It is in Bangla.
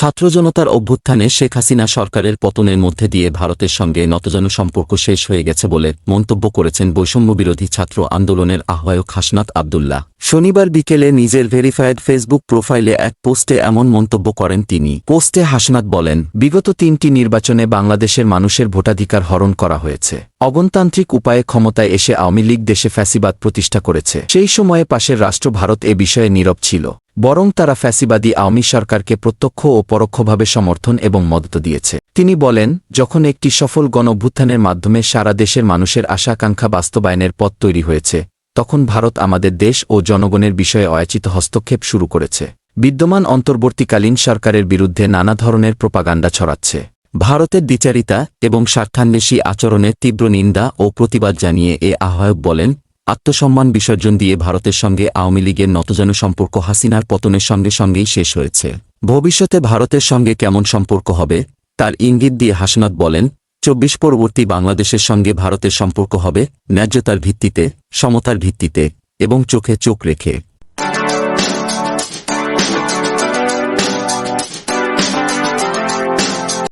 ছাত্র জনতার অভ্যুত্থানে শেখ হাসিনা সরকারের পতনের মধ্যে দিয়ে ভারতের সঙ্গে নতজন সম্পর্ক শেষ হয়ে গেছে বলে মন্তব্য করেছেন বৈষম্যবিরোধী ছাত্র আন্দোলনের আহ্বায়ক হাসনাত আবদুল্লাহ। শনিবার বিকেলে নিজের ভেরিফায়েড ফেসবুক প্রোফাইলে এক পোস্টে এমন মন্তব্য করেন তিনি। পোস্টে হাসনাত বলেন, বিগত তিনটি নির্বাচনে বাংলাদেশের মানুষের ভোটাধিকার হরণ করা হয়েছে। অগণতান্ত্রিক উপায়ে ক্ষমতায় এসে আওয়ামী লীগ দেশে ফ্যাসিবাদ প্রতিষ্ঠা করেছে। সেই সময়ে পাশের রাষ্ট্র ভারত এ বিষয়ে নীরব ছিল। বরং তারা ফ্যাসিবাদী আওয়ামী সরকারকে প্রত্যক্ষ ও পরোক্ষভাবে সমর্থন এবং মদত দিয়েছে। তিনি বলেন, যখন একটি সফল গণভ্যুত্থানের মাধ্যমে সারা দেশের মানুষের আশাকাঙ্ক্ষা বাস্তবায়নের পথ তৈরি হয়েছে, তখন ভারত আমাদের দেশ ও জনগণের বিষয়ে অয়াচিত হস্তক্ষেপ শুরু করেছে। বিদ্যমান অন্তর্বর্তীকালীন সরকারের বিরুদ্ধে নানা ধরনের প্রোপাগান্ডা ছড়াচ্ছে। ভারতের দ্বিচারিতা এবং স্বার্থান্বেষী আচরণের তীব্র নিন্দা ও প্রতিবাদ জানিয়ে এ আহ্বায়ক বলেন আত্মসম্মান বিসর্জন দিয়ে ভারতের সঙ্গে আওয়ামী লীগের নতজানু সম্পর্ক হাসিনার পতনের সঙ্গে সঙ্গেই শেষ হয়েছে। ভবিষ্যতে ভারতের সঙ্গে কেমন সম্পর্ক হবে, তার ইঙ্গিত দিয়ে হাসনাত বলেন, চব্বিশ পরবর্তী বাংলাদেশের সঙ্গে ভারতের সম্পর্ক হবে ন্যায্যতার ভিত্তিতে, সমতার ভিত্তিতে এবং চোখে চোখ রেখে।